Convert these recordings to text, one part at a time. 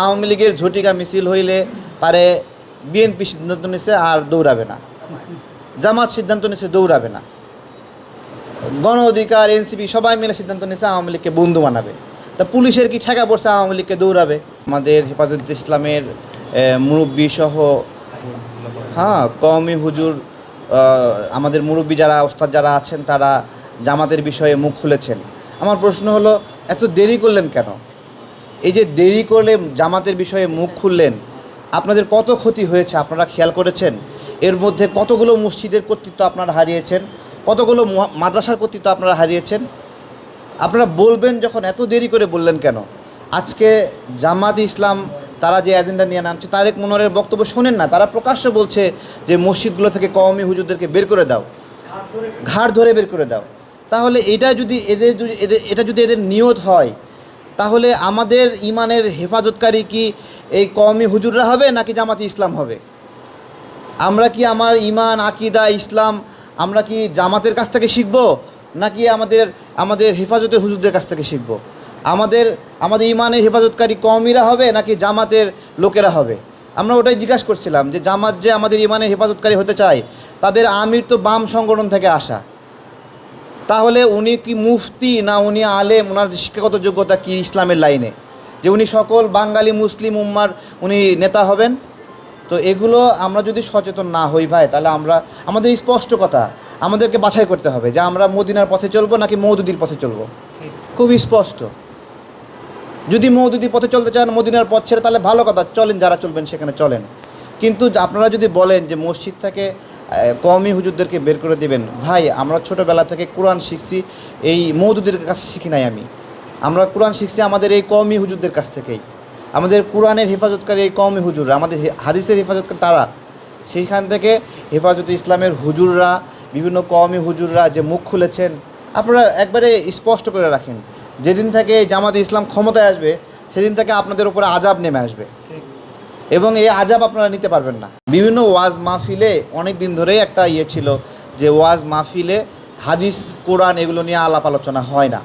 আওয়ামী লীগের ঝটিকা মিছিল হইলে পারে বিএনপি সিদ্ধান্ত নিছে আর দৌড়াবে না। জামাত সিদ্ধান্ত নিছে, দৌড়াবে না। গণ অধিকার, এনসিপি সবাই মিলে সিদ্ধান্ত নিছে আওয়ামী লীগকে বন্ধু বানাবে। তা পুলিশের কি ঠেকা পড়ছে আওয়ামী লীগকে দৌড়াবে? আমাদের হেফাজত ইসলামের মুরব্বী সহ হ্যাঁ কওমি হুজুর আমাদের মুরব্বী যারা, ওস্তাদ যারা আছেন তারা জামাতের বিষয়ে মুখ খুলেছেন। আমার প্রশ্ন হলো, এত দেরি করলেন কেন? এই যে দেরি করলে জামাতের বিষয়ে মুখ খুললেন, আপনাদের কত ক্ষতি হয়েছে আপনারা খেয়াল করেছেন? এর মধ্যে কতগুলো মসজিদের কর্তৃত্ব আপনারা হারিয়েছেন? কতগুলো মাদ্রাসার কর্তৃত্ব আপনারা হারিয়েছেন? আপনারা বলবেন যখন, এত দেরি করে বললেন কেন? আজকে জামাত ইসলাম, তারা যে এজেন্ডা নিয়ে নামছে, তারেক মনোয়ারের বক্তব্য শোনেন না। তারা প্রকাশ্য বলছে যে মসজিদগুলো থেকে কওমি হুজুরদেরকে বের করে দাও। ঘাড় ধরে বের করে দাও। তাহলে এটা যদি, এদের, এটা যদি এদের নিয়ত হয় তাহলে আমাদের ইমানের হেফাজতকারী কি এই কওমি হুজুররা হবে নাকি জামাতি ইসলাম হবে? আমরা কি আমার ইমান, আকিদা, ইসলাম, আমরা কি জামাতের কাছ থেকে শিখব নাকি আমাদের আমাদের হেফাজতের হুজুরদের কাছ থেকে শিখব? আমাদের আমাদের ইমানের হেফাজতকারী কমিরা হবে নাকি জামাতের লোকেরা হবে? আমরা ওটাই জিজ্ঞাসা করছিলাম যে জামাত যে আমাদের ইমানের হেফাজতকারী হতে চায়, তাদের আমির তো বাম সংগঠন থেকে আসা। তাহলে উনি কি মুফতি না উনি আলেম? ওনার শিক্ষাগত যোগ্যতা কি ইসলামের লাইনে? যে উনি সকল বাঙালি, মুসলিম উম্মার উনি নেতা হবেন? তো এগুলো আমরা যদি সচেতন না হই ভাই, তাহলে আমরা, আমাদের স্পষ্ট কথা, আমাদেরকে বাছাই করতে হবে যে আমরা মদিনার পথে চলবো নাকি মৌদুদির পথে চলবো? খুব স্পষ্ট। যদি মৌদুদির পথে চলতে চান, মদিনার পথ ছেড়ে, তাহলে ভালো কথা, চলেন যারা চলবেন সেখানে চলেন। কিন্তু আপনারা যদি বলেন যে মসজিদ কওমি হুজুরদেরকে বের করে দিবেন। ভাই, আমরা ছোটোবেলা থেকে কোরআন শিখছি, এই মৌদুদের কাছে শিখি নাই আমি। আমরা কোরআন শিখছি আমাদের এই কওমি হুজুরদের কাছ থেকেই। আমাদের কোরআনের হেফাজতকারী এই কওমি হুজুররা আমাদের হাদিসের হেফাজতকারী তারা। সেইখান থেকে হেফাজত ইসলামের হুজুররা, বিভিন্ন কওমি হুজুররা যে মুখ খুলেছেন, আপনারা একবারে স্পষ্ট করে রাখেন। যেদিন থেকে জামাতে ইসলাম ক্ষমতায় আসবে, সেদিন থেকে আপনাদের উপরে আজাব নেমে আসবে। এবং এই আজাব আপনারা নিতে পারবেন না। বিভিন্ন ওয়াজ মাহফিলে অনেক দিন ধরেই একটা ইয়ে ছিল যে ওয়াজ মাহফিলে হাদিস, কোরআন এগুলো নিয়ে আলাপ আলোচনা হয় না।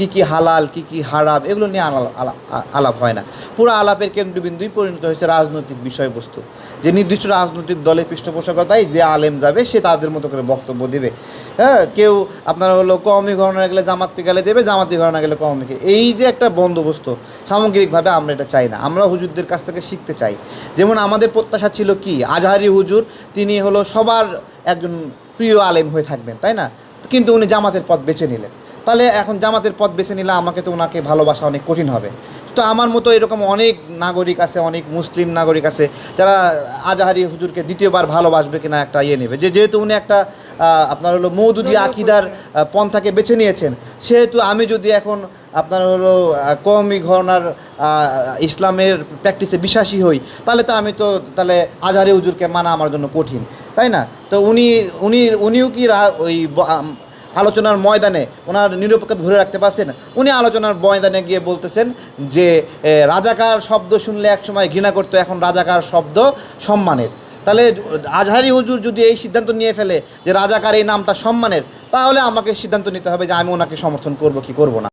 কি কি হালাল, কি কি হারাম, এগুলো নিয়ে আলা- আলা- আলাপ হয় না। পুরো আলাপের কেন্দ্রবিন্দুই পরিণত হয়েছে রাজনৈতিক বিষয়বস্তু। যে নির্দিষ্ট রাজনৈতিক দলের পৃষ্ঠপোষকতায় যে আলেম যাবে, সে তাদের মতো করে বক্তব্য দেবে। হ্যাঁ কেউ আপনার হলো কওমি ঘটনা গেলে জামাতি গেলে দেবে, জামাতি ঘটনা গেলে কওমিকে। এই যে একটা বন্দোবস্ত, সামগ্রিকভাবে আমরা এটা চাই না। আমরা হুজুরদের কাছ থেকে শিখতে চাই। যেমন আমাদের প্রত্যাশা ছিল কি? আজহারি হুজুর, তিনি হলো সবার একজন প্রিয় আলেম হয়ে থাকবেন, তাই না? কিন্তু উনি জামাতের পথ বেছে নিলেন। তাহলে এখন জামাতের পথ বেছে নিলে আমাকে তো ওনাকে ভালোবাসা অনেক কঠিন হবে। তো আমার মতো এরকম অনেক নাগরিক আছে অনেক মুসলিম নাগরিক আছে যারা আজাহারি হুজুরকে দ্বিতীয়বার ভালোবাসবে কিনা একটা ইয়ে নেবে। যে যেহেতু উনি একটা আপনার হলো মৌদুদি আকিদার পন্থাকে বেছে নিয়েছেন সেহেতু আমি যদি এখন আপনার হলো কওমি ঘরনার ইসলামের প্র্যাকটিসে বিশ্বাসী হই তাহলে তো আমি তো তাহলে আজহারি হুজুরকে মানা আমার জন্য কঠিন তাই না? তো উনি উনি উনিও কি ওই আলোচনার ময়দানে ওনার নিরপেক্ষ ধরে রাখতে পারছেন। উনি আলোচনার ময়দানে গিয়ে বলতেছেন যে রাজাকার শব্দ শুনলে একসময় ঘৃণা করতো, এখন রাজাকার শব্দ সম্মানের। তাহলে আজহারি হুজুর যদি এই সিদ্ধান্ত নিয়ে ফেলে যে রাজাকার এই নামটা সম্মানের, তাহলে আমাকে সিদ্ধান্ত নিতে হবে যে আমি ওনাকে সমর্থন করব কি করব না।